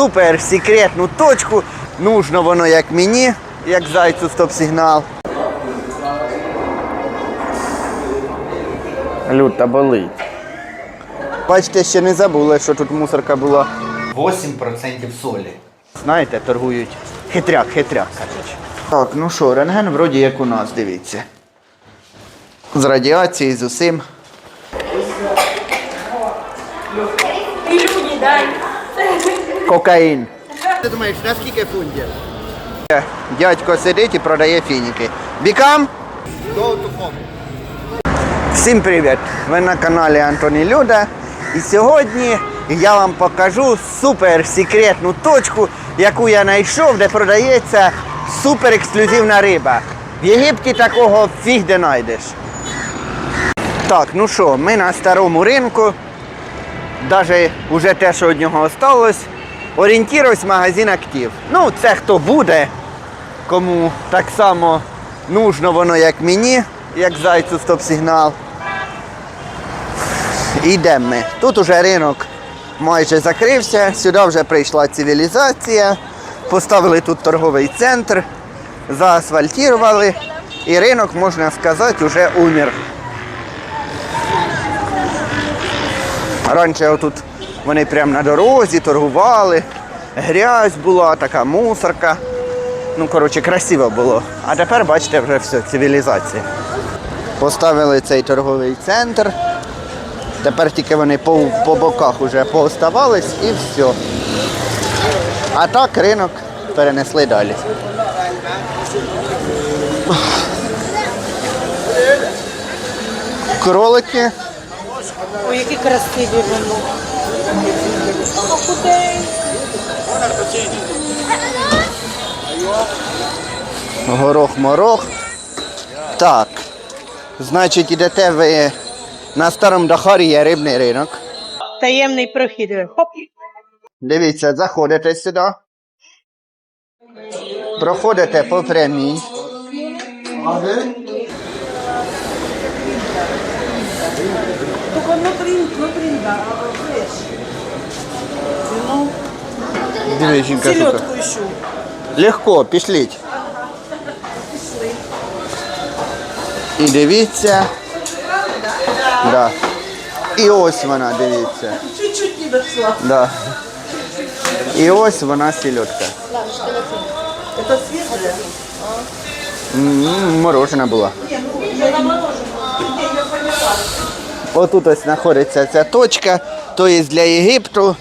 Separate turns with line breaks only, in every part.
супер секретну точку. Нужно воно як мені, як зайцю стоп-сигнал. Люта болить. Бачите, ще не забули, що тут мусорка була. 8% солі. Знаєте, торгують. Хитряк, хитряк, кажуть. Так, ну що, рентген вроді як у нас, дивіться. З радіацією, з усім.
І люди, дай.
Кокаїн. Ти думаєш, на скільки фунтів? Дядько сидить і продає фініки. Бікам? Всім привіт! Ви на каналі Антоні Люда. І сьогодні я вам покажу супер секретну точку, яку я знайшов, де продається супер ексклюзивна риба. В Єгипті такого фіг де знайдеш. Так, ну що, ми на старому ринку. Даже уже те, що від нього осталось. Орієнтіруюсь магазин актив. Ну, це хто буде, кому так само нужно воно, як мені, як зайцю стоп-сигнал. Йдемо ми. Тут уже ринок майже закрився, сюди вже прийшла цивілізація. Поставили тут торговий центр, заасфальтували, і ринок, можна сказати, вже умер. Раніше отут вони прямо на дорозі торгували, грязь була, така мусорка. Ну, коротше, красиво було. А тепер, бачите, вже все, цивілізація. Поставили цей торговий центр. Тепер тільки вони по, по боках вже пооставались і все. А так ринок перенесли далі. Кролики.
Ой, які красиві вони. А куди?
Горох-морох. Так. Значить, ідете ви на старому Дахарі є рибний ринок.
Таємний прохід. Хоп.
Дивіться, заходите сюди. Проходите по прямій.
Тільки внутрі, внутрі, да.
Дивіться, жінка
селедку ищу.
Легко, пішліть. І дивіться. Да. І ось вона, дивіться.
Чуть-чуть не дошла.
Да. І ось вона сільотка.
Это свежее?
М, Морожена була. Отут ось знаходиться ця точка, то є для Єгипту.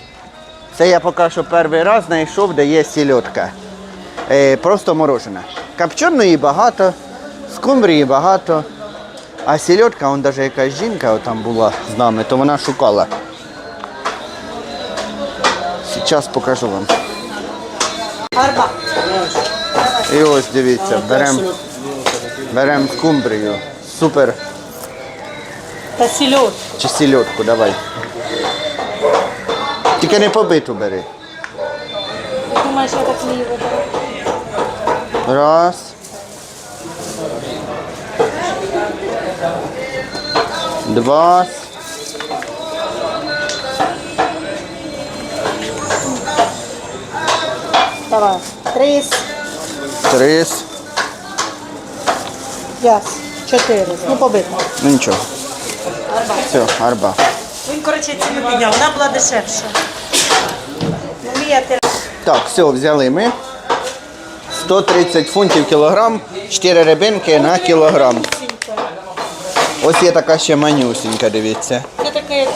Це я поки що перший раз знайшов, де є сільотка. Е, просто морожена. Копченої багато, скумбрії багато. А сільотка, он навіть якась жінка там була з нами, то вона шукала. Зараз покажу вам.
Арба.
І ось дивіться, беремо берем скумбрію. Супер.
Та селедку.
Чи сільотку, давай. Тільки не побиту бери.
Думаєш, я так її виберу?
Раз. Два.
Давай. Три.
Три.
Яс. Чотири. Ну, побито.
Ну нічого. Все, арба.
Він, коротше, ціну підняв. Вона була дешевша. Ну.
Так, все, взяли ми. 130 фунтів кілограм, 4 рибинки на кілограм. Ось є така ще манюсінька, дивіться.
Це таке,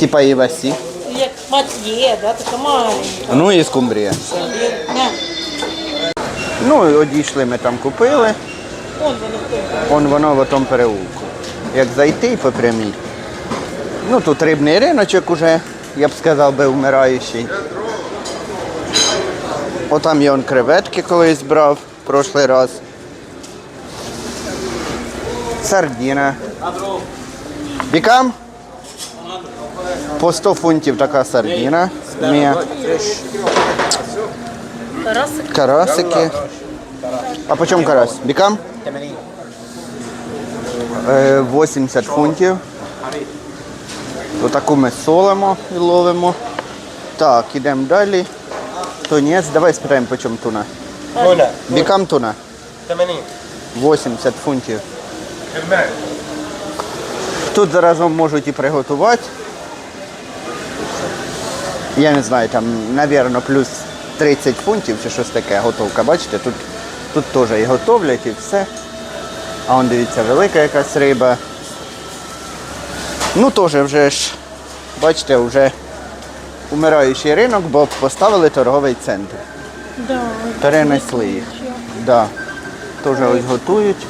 Типа івасі.
як мат'є, да? така маленька.
Ну і скумбрія. Ну, і одійшли ми там купили.
Вон воно хто.
Вон воно в тому переулку. Як зайти по прямій. Ну тут рибний риночок уже, я б сказав би, вмираючий. Отам я он креветки колись брав в прошлий раз. Сардіна. Бікам? По 100 фунтів така сардіна. Карасики. А по чому карась? Бікам? Е, 80 фунтів. Ось таку ми солимо і ловимо. Так, ідемо далі. Тунець, давай спитаємо по чому туна.
Туна.
Бікам туна.
80
фунтів. Тут заразом можуть і приготувати. Я не знаю, там, мабуть, плюс 30 фунтів чи щось таке готовка. Бачите, тут тут теж і готовлять, і все. А он дивіться, велика якась риба. Ну теж вже ж, бачите, вже умираючий ринок, бо поставили торговий центр.
Да.
Перенесли їх. Да. Теж ось готують.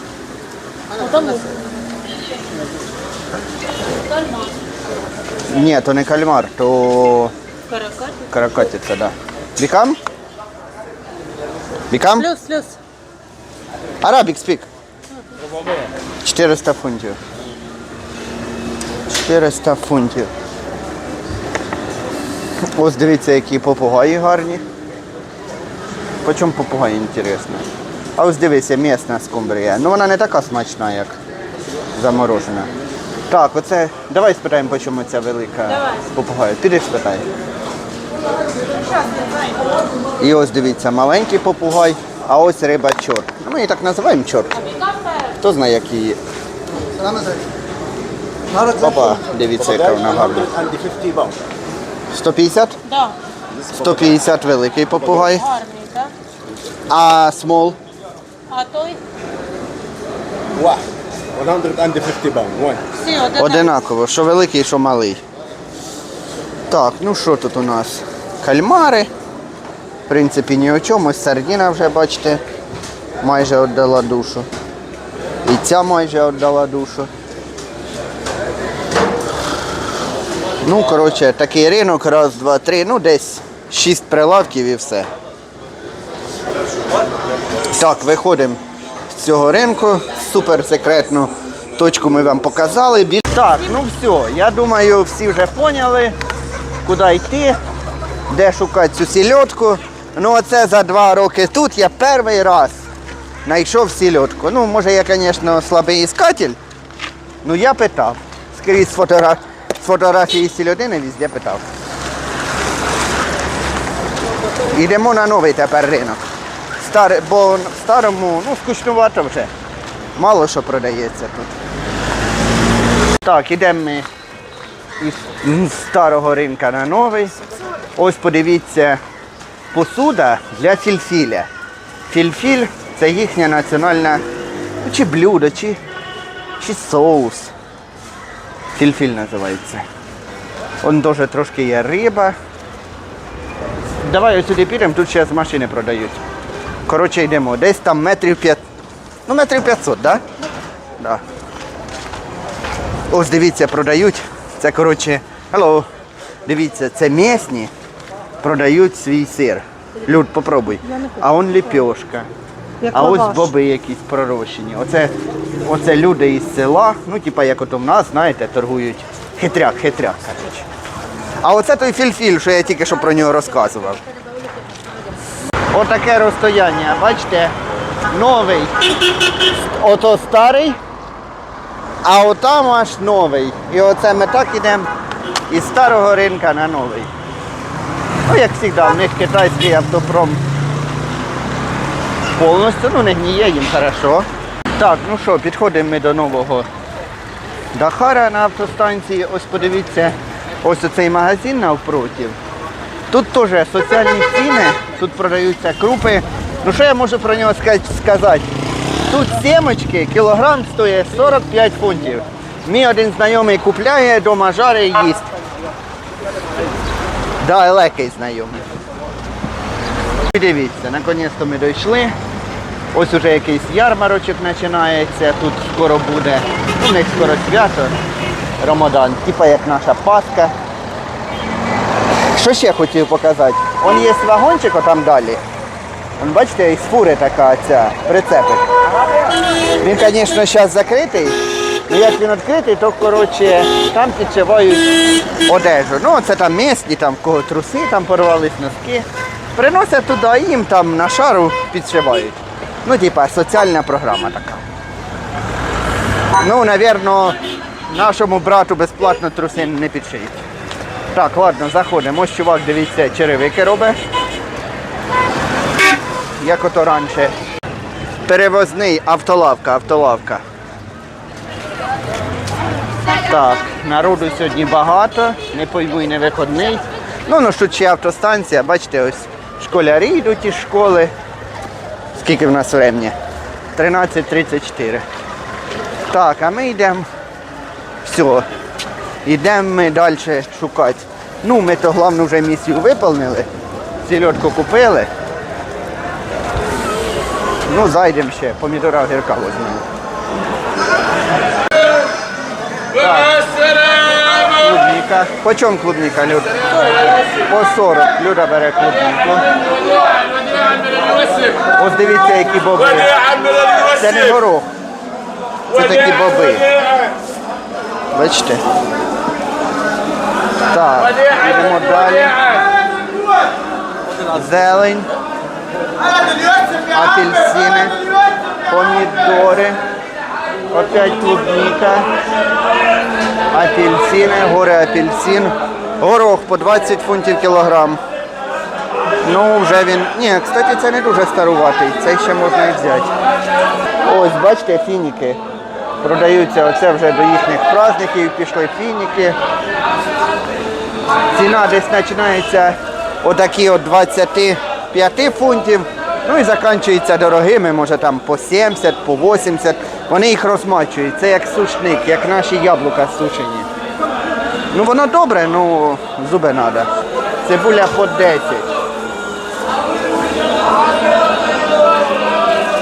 Ні, то не кальмар, то
Каракат.
каракатиця, да. Бікам? Бікам?
Плюс, плюс.
Арабік спік. 400 фунтів. 400 фунтів. Ось дивіться, які попугаї гарні. По чому попугаї, інтересно? А ось дивися, місна скумбрія. Ну вона не така смачна, як заморожена. Так, оце. Давай спитаємо, по чому ця велика
Давай.
попугая. Піди спитай. І ось дивіться, маленький попугай, а ось риба чорт. Ну, Ми її так називаємо чорт. Хто знає, як її. Баба, дивіться, яка вона гарна.
150?
Да.
150 великий попугай.
Гарний, так?
А смол?
А той?
150
pound.
Одинаково, що великий, що малий. Так, ну що тут у нас? Кальмари. В принципі, ні о чомусь. Сардіна вже, бачите, майже віддала душу. І ця майже віддала душу. Ну, коротше, такий ринок, раз, два, три, ну десь шість прилавків і все. Так, виходимо з цього ринку. Супер секретну точку ми вам показали. Так, ну все, я думаю, всі вже поняли, куди йти, де шукати цю сільотку. Ну, оце за два роки тут я перший раз знайшов сільотку. Ну, може, я, звісно, слабий іскатель, ну я питав. Скрізь фотогра... фотографії сільодини везде питав. Йдемо на новий тепер ринок. Старий, бо в старому, ну, скучнувато вже. Мало що продається тут. Так, ідемо ми із старого ринка на новий. Ось подивіться, посуда для фільфіля. Фільфіль це їхня національна ну, чи блюдо, чи, чи соус. Фільфіль називається. Он дуже трошки є риба. Давай ось сюди підемо, тут ще з машини продають. Коротше, йдемо. Десь там метрів п'ят. Ну, метрів 500, так? Да? Да. Ось дивіться, продають. Це коротше. Hello. Дивіться, це місні продають свій сир. Люд, попробуй. А он ліпьошка. А ось боби якісь пророщені. Оце, оце люди із села, ну, типа як ото в нас, знаєте, торгують. Хитряк, хитряк, коротше. А оце той фільфіль, що я тільки що про нього розказував. Отаке розстояння, бачите, новий. Ото старий, а отам аж новий. І оце ми так йдемо із старого ринка на новий. Ну, як завжди, в них китайський автопром повністю, ну не гніє їм хорошо. Так, ну що, підходимо ми до нового Дахара на автостанції. Ось подивіться, ось оцей магазин навпротив. Тут теж соціальні ціни, тут продаються крупи. Ну що я можу про нього сказати? Тут сімочки, кілограм стоїть 45 фунтів. Мій один знайомий купляє, дома жарить і їсть. Да, елекий знайомий. Дивіться, наконець-то ми дійшли. Ось уже якийсь ярмарочок починається, тут скоро буде. У них скоро свято. Рамадан, типа як наша Пасха. Що ще хотів показати? Он є вагончик отам далі. Вон, бачите, із фури така ця прицепик. Він, звісно, зараз закритий. Ну як він відкритий, то коротше там підшивають одежу. Ну, це там місні, там кого труси, там порвались носки. Приносять туди їм там на шару підшивають. Ну, типа, соціальна програма така. Ну, напевно, нашому брату безплатно труси не підшиють. Так, ладно, заходимо. Ось чувак, дивіться, черевики робить. як ото раніше. Перевозний автолавка, автолавка. Так, народу сьогодні багато, не пойму і не виходний. Ну, ну що ще автостанція, бачите, ось школярі йдуть із школи. Скільки в нас времени? 13.34. Так, а ми йдемо. Все. Йдемо ми далі шукати. Ну, ми то головну вже місію виповнили. Сільотку купили. Ну, зайдемо ще, помідора огірка візьмемо. Клубніка. По чому клубніка, Люда? По 40. Люда бере клубніку. Ось дивіться, які боби. Це не горох. Це такі боби. Бачите? Так, йдемо далі. Зелень, апельсини, помідори, опять клубніка, апельсини, горе апельсин, горох по 20 фунтів кілограм. Ну, вже він. Ні, кстати, це не дуже старуватий, цей ще можна і взяти. Ось, бачите, фініки. Продаються оце вже до їхніх праздників, пішли фініки. Ціна десь починається отакі от 25 фунтів. Ну і закінчується дорогими, може там по 70, по 80. Вони їх розмачують. Це як сушник, як наші яблука сушені. Ну воно добре, ну зуби треба. Цибуля по 10.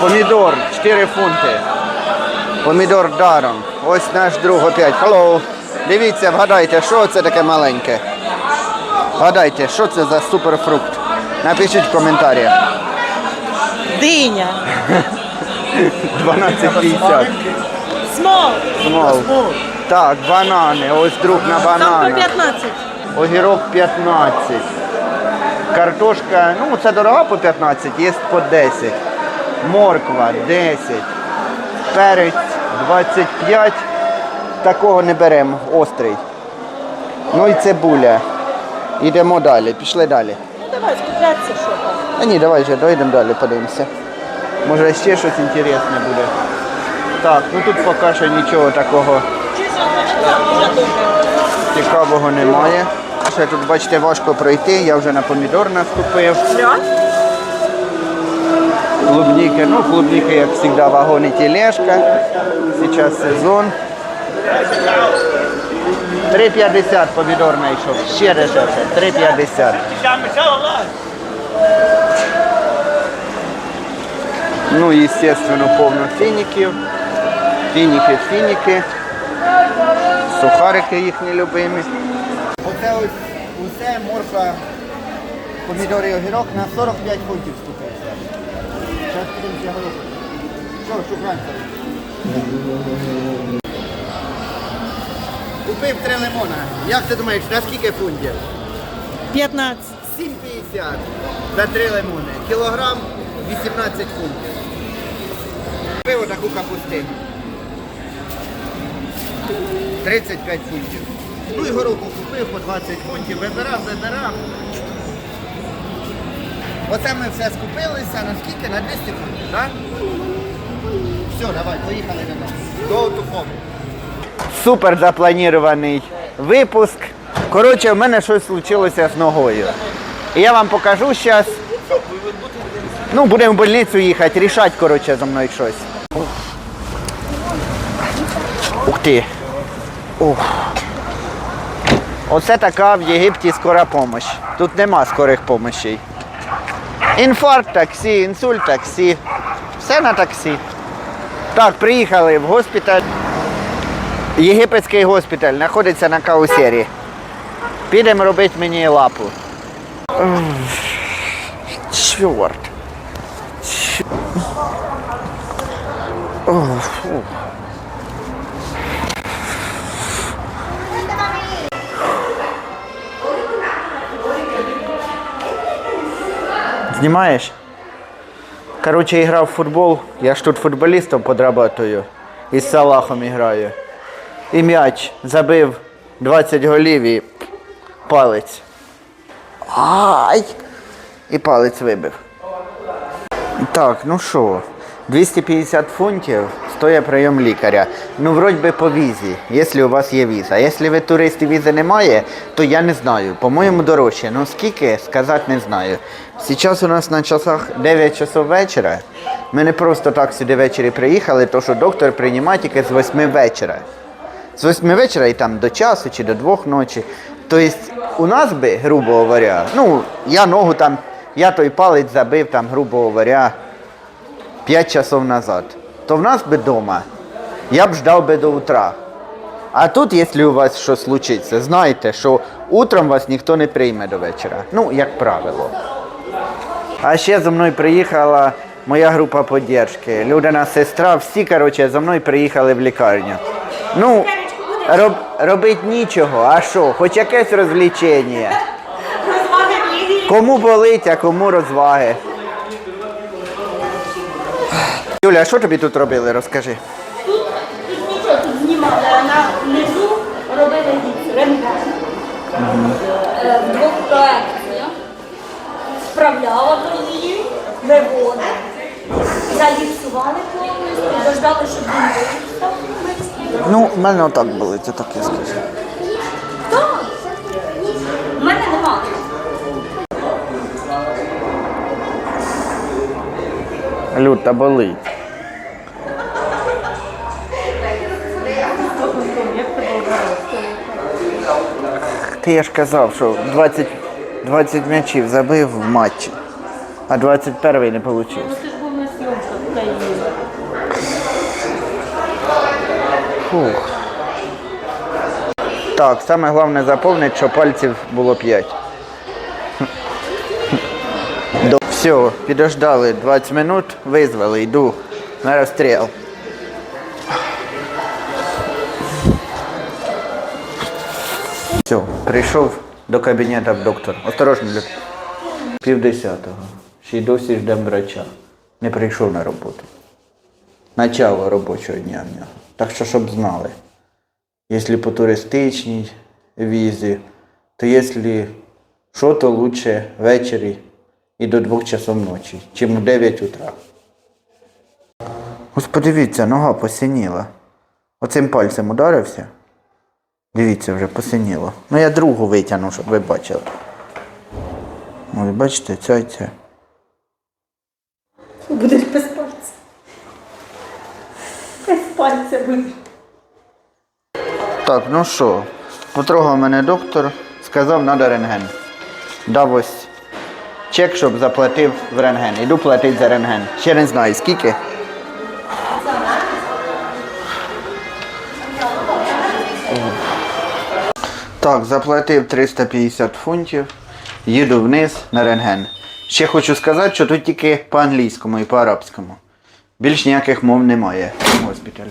Помідор 4 фунти. Помідор даром. Ось наш друг опять. Hello. Дивіться, вгадайте, що це таке маленьке. Вгадайте, що це за суперфрукт. Напишіть в коментарях.
Диня.
12,50.
Смол.
Смол. Так, банани. Ось друг на
Там 15.
Огірок 15. Картошка, ну це дорога по 15, є по 10. Морква 10. Перець 25. Такого не беремо, острий. Ну і цибуля. Йдемо далі, пішли далі.
Ну давай, скупляться, що там.
А ні, давай вже дойдемо далі, подивимося. Може ще щось інтересне буде. Так, ну тут поки що нічого такого цікавого немає. Ще тут, бачите, важко пройти, я вже на помідор наступив. Клубники, ну клубники, як завжди, вагон і тележка. Зараз сезон. 3,50 помідор знайшов. Ще дешевше. 3,50. Ну, естественно, повно фініків. Фініки, фініки. Сухарики їхні любимі. Оце ось усе морква, помідори огірок на 45 фунтів Зараз подивимося горох. Що, шукранця? Купив три лимона. Як ти думаєш, на скільки фунтів?
15.
7,50 за три лимони. Кілограм 18 фунтів. Купив таку капустину. 35 фунтів. Ну і гороху купив по 20 фунтів, вибирав, вибирав. Оце ми все скупилися, на скільки? На 200 фунтів, так? Все, давай, поїхали додому. Go to home. Супер запланований випуск. Коротше, в мене щось случилося з ногою. І я вам покажу зараз. Ну, будемо в больницю їхати, рішати, коротше, за мною щось. Ух ти. Ух. Оце така в Єгипті скора допомога. Тут нема скорих помощей. Інфаркт таксі, інсульт таксі. Все на таксі. Так, приїхали в госпіталь. Єгипетський госпіталь знаходиться на Каусері. Підемо робити мені лапу. Чорт. Чорт. Ух, фу. Знімаєш? Короче, грав в футбол. Я ж тут футболістом подрабатую. І з Салахом граю. І м'яч забив 20 голів і палець. Ай! І палець вибив. Так, ну що, 250 фунтів стоїть прийом лікаря. Ну, вроді би по візі, якщо у вас є віза. Якщо ви турист і візи немає, то я не знаю. По-моєму, дорожче. Ну скільки, сказати не знаю. Зараз у нас на часах 9 часов вечора. Ми не просто так сюди ввечері приїхали, то що доктор приймає тільки з 8 вечора. З 8 вечора і там до часу чи до двох ночі. Тобто у нас би, грубо говоря, ну, я ногу там, я той палець забив там, грубо говоря, 5 часов назад, то в нас би вдома. Я б ждав би до утра. А тут, якщо у вас щось случиться, знайте, що утром вас ніхто не прийме до вечора. Ну, як правило. А ще зі мною приїхала моя група підтримки. Людина сестра, всі, коротше, зі мною приїхали в лікарню. Ну, роб, робить нічого, а що, хоч якесь розвлічення. Кому болить, а кому розваги. Юля, а що тобі тут робили, розкажи.
Тут, тут нічого, тут знімали, а внизу робили рентген. Е, В двох проекціях. Справляла її, виводили, заліпсували повністю, дождали, щоб він вистав.
Ну, в мене отак болить, це так я скажу.
Так, в мене немає.
Люта болить. Ти я ж казав, що 20, 20 м'ячів забив в матчі, а 21-й не вийшло.
Ти ж був на зйомках в Україні.
Фух. Так, саме головне заповнити, що пальців було 5. Все, підождали 20 минут, визвали, йду на розстріл. Все, прийшов до кабінету доктор. Осторожно, Люд. Пів десятого. Ще й досі ждемо врача. Не прийшов на роботу. Начало робочого дня в нього. Так що, щоб знали. Якщо по туристичній візі, то якщо що, то лучше ввечері і до 2 часов ночі, чим в 9 утра. Ось подивіться, нога посиніла. Оцим пальцем ударився. Дивіться, вже посиніло. Ну я другу витягну, щоб ви бачили. Ось бачите, ця і ця.
Будеш без пальця. Без пальця будеш.
Так, ну що, потрогав мене доктор, сказав, треба рентген. Дав ось чек, щоб заплатив в рентген. Іду платити за рентген. Ще не знаю скільки. Так, заплатив 350 фунтів, їду вниз на рентген. Ще хочу сказати, що тут тільки по-англійському і по-арабському. Більш ніяких мов немає в госпіталі.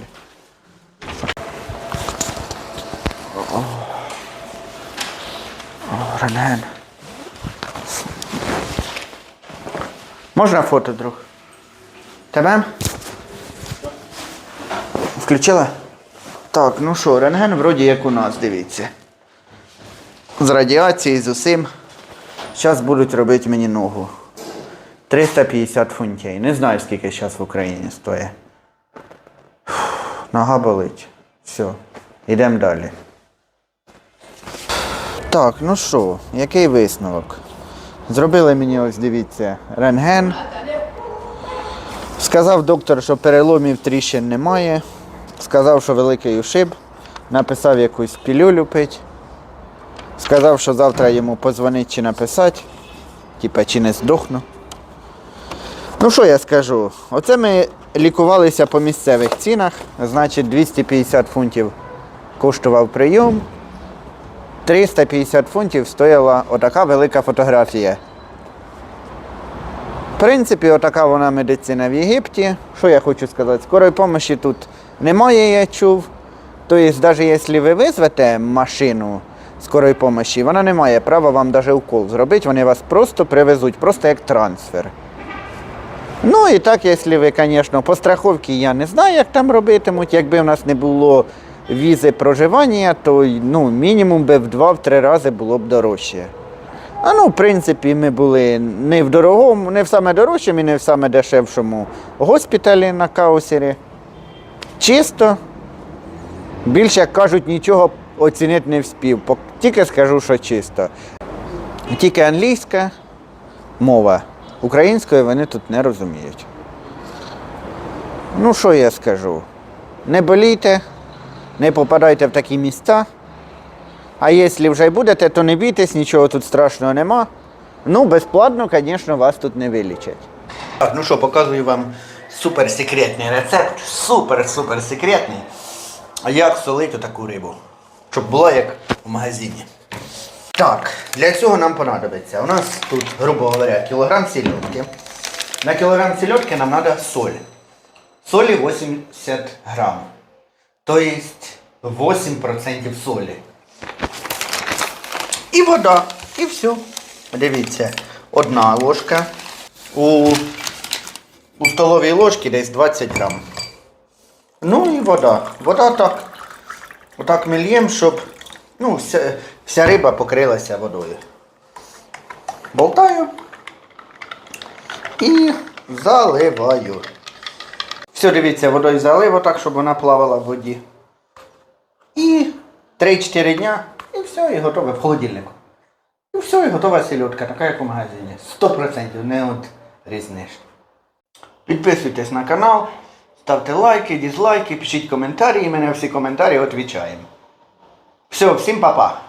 Рентген. Можна фото, друг? Тебе? Включила? Так, ну що, рентген вроді як у нас, дивіться. З радіацією, з усім. Зараз будуть робити мені ногу. 350 фунтів. Не знаю, скільки зараз в Україні стоїть. Нога болить. Все. Йдемо далі. Так, ну що, який висновок? Зробили мені ось дивіться рентген. Сказав доктор, що переломів тріщин немає. Сказав, що великий ушиб. Написав якусь пілюлю пить. Сказав, що завтра йому позвонить чи написати. Типа, чи не здохну. Ну що я скажу? Оце ми лікувалися по місцевих цінах. Значить, 250 фунтів коштував прийом. 350 фунтів стояла отака велика фотографія. В принципі, отака вона медицина в Єгипті. Що я хочу сказати? Скорої допомоги тут немає, я чув. Тобто, навіть якщо ви визвете машину скорої допомоги, вона не має права вам навіть укол зробити, вони вас просто привезуть, просто як трансфер. Ну і так, якщо ви, звісно, по страховці я не знаю, як там робитимуть. Якби в нас не було візи проживання, то ну, мінімум би в два-три рази було б дорожче. А ну, в принципі, ми були не в дорогому, не в саме дорожчому і не в саме дешевшому госпіталі на Каусері. Чисто. Більше, як кажуть, нічого оцінити не вспів. Тільки скажу, що чисто. Тільки англійська мова. Українською вони тут не розуміють. Ну, що я скажу? Не болійте, не попадайте в такі місця. А якщо вже будете, то не бійтесь, нічого тут страшного нема. Ну, безплатно, звісно, вас тут не вилічать. Так, ну що, показую вам суперсекретний рецепт. Супер-супер секретний. Як солити таку рибу. Щоб було як в магазині. Так, для цього нам понадобиться. У нас тут, грубо говоря, кілограм сільотки. На кілограм сільотки нам треба соль. Солі 80 грам. Тобто 8% солі. І вода. І все. Дивіться, одна ложка. У, у столовій ложці десь 20 грам. Ну і вода. Вода так. Отак мільєм, щоб ну, вся, вся риба покрилася водою. Болтаю і заливаю. Все, дивіться, водою залив, отак, щоб вона плавала в воді. І 3-4 дня, і все, і готове в холодильнику. І все, і готова сільотка, така як у магазині. 100% не от різниш. Підписуйтесь на канал, ставте лайки, дізлайки, пишіть коментарі, і ми на всі коментарі відповідаємо. Все, всім па-па!